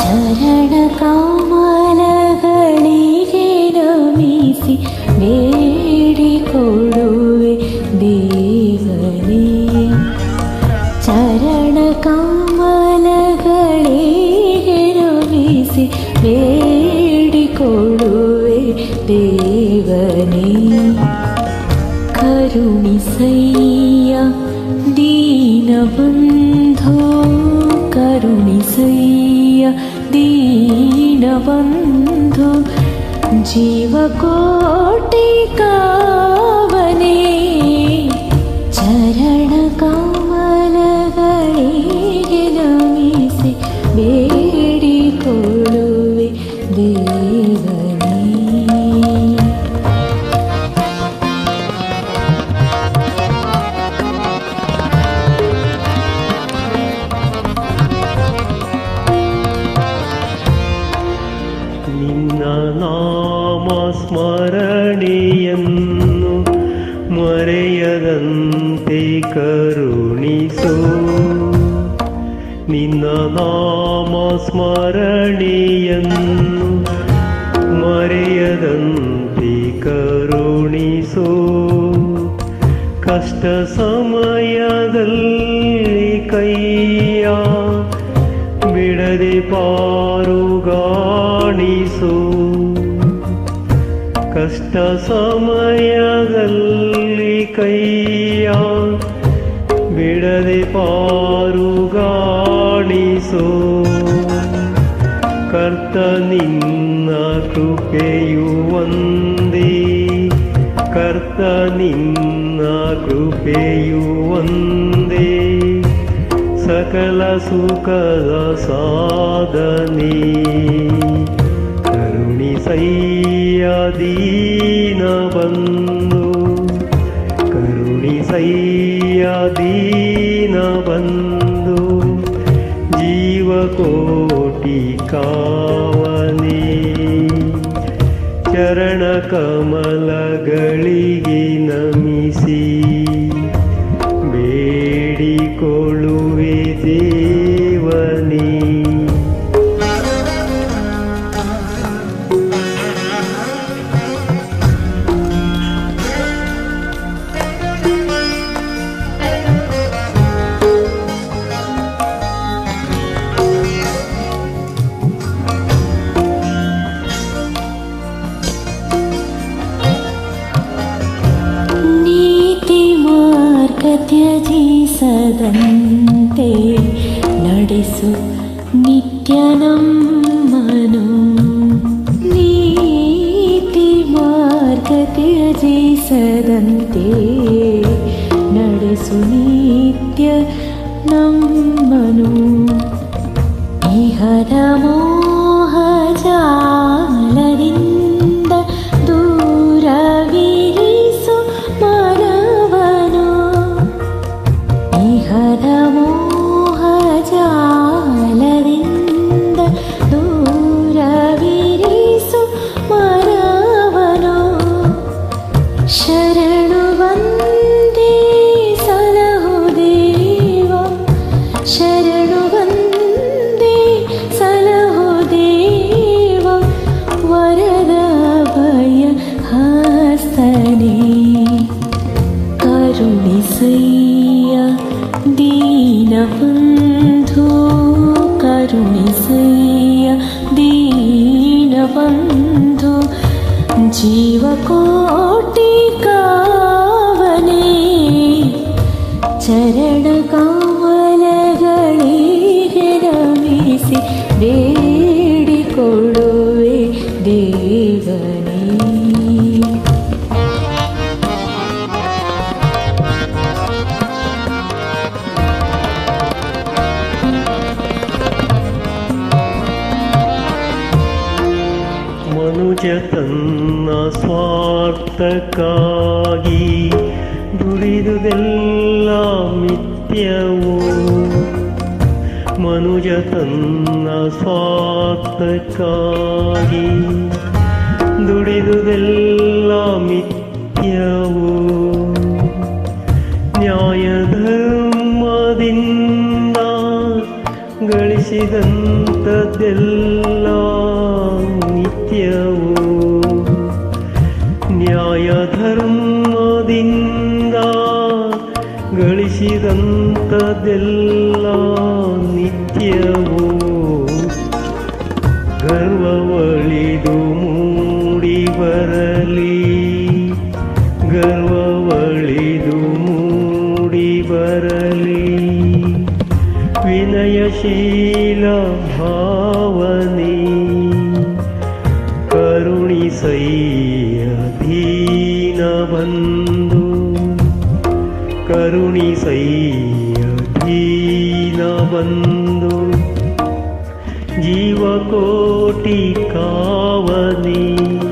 ಚರಣ ಕಾಮಲಗಳಿಗೆ ನಮಿಸಿ ಬೇಡಿಕೊಳ್ಳುವೆ करुणिसय्य दीनबन्धो करुणिसय्य दीनबन्धो जीवकोटि ಸ್ಮರಣೆಯನ್ನು ಮರೆಯದಂತೆ ಕರುಣಿಸೋ. ನಿನ್ನ ನಾಮ ಸ್ಮರಣೆಯನ್ನು ಮರೆಯದಂತೆ ಕರುಣಿಸೋ. ಕಷ್ಟ ಸಮಯದಲ್ಲಿ ಕೈಯ ಬಿಡದೆ ಪಾರುಗಾಣಿಸು. ಕಷ್ಟ ಸಮಯದಲ್ಲಿ ಕೈಯ ಬಿಡದೆ ಪಾರುಗಾಣಿಸು. ಕರ್ತ ನಿನ್ನ ಕೃಪೆಯು ಒಂದೇ. ಕರ್ತ ನಿನ್ನ ಕೃಪೆಯು ಒಂದೇ. ಸಕಲ ಸುಖದ ಸಾಧನೆ. ಕರುಣಿಸಯ್ಯ ದೀನ ಬಂದು ಕರುಣಿಸಯ್ಯ ದೀನ ಬಂದು ಜೀವಕೋಟಿ ಕಾವನೆ ತ್ಯಜಿಸದಂತೆ ನಡೆಸು ನಿತ್ಯ ನಮ್ಮನು ನೀತಿ ಮಾರ್ಗ ತ್ಯಜಿಸದಂತೆ ನಡೆಸು ನಿತ್ಯ ನಮ್ಮನು ಇಹದ ಮೋಹ दीनबन्धो करुणिसय्य दीनबन्धो जीवको ತನ್ನ ಸ್ವಾರ್ಥಕ್ಕಾಗಿ ದುಡಿದುದೆಲ್ಲ ಮಿಥ್ಯವೋ. ಮನುಜ ತನ್ನ ಸ್ವಾರ್ಥಕ್ಕಾಗಿ ದುಡಿದುದೆಲ್ಲ ಮಿಥ್ಯವೋ. ನ್ಯಾಯ ಧರ್ಮದಿಂದ ಗಳಿಸಿದಂಥದ್ದೆಲ್ಲ ಧರ್ಮದಿಂದ ಗಳಿಸಿದಂಥದ್ದೆಲ್ಲ ನಿತ್ಯವೋ ಗರ್ವವಳಿದು ಮೂಡಿ ಬರಲಿ. ಗರ್ವವಳಿದು ಮೂಡಿ ಬರಲಿ. ವಿನಯಶೀಲ ಭಾವನೆ सै करुणि करुणी जीवकोटिकावनी।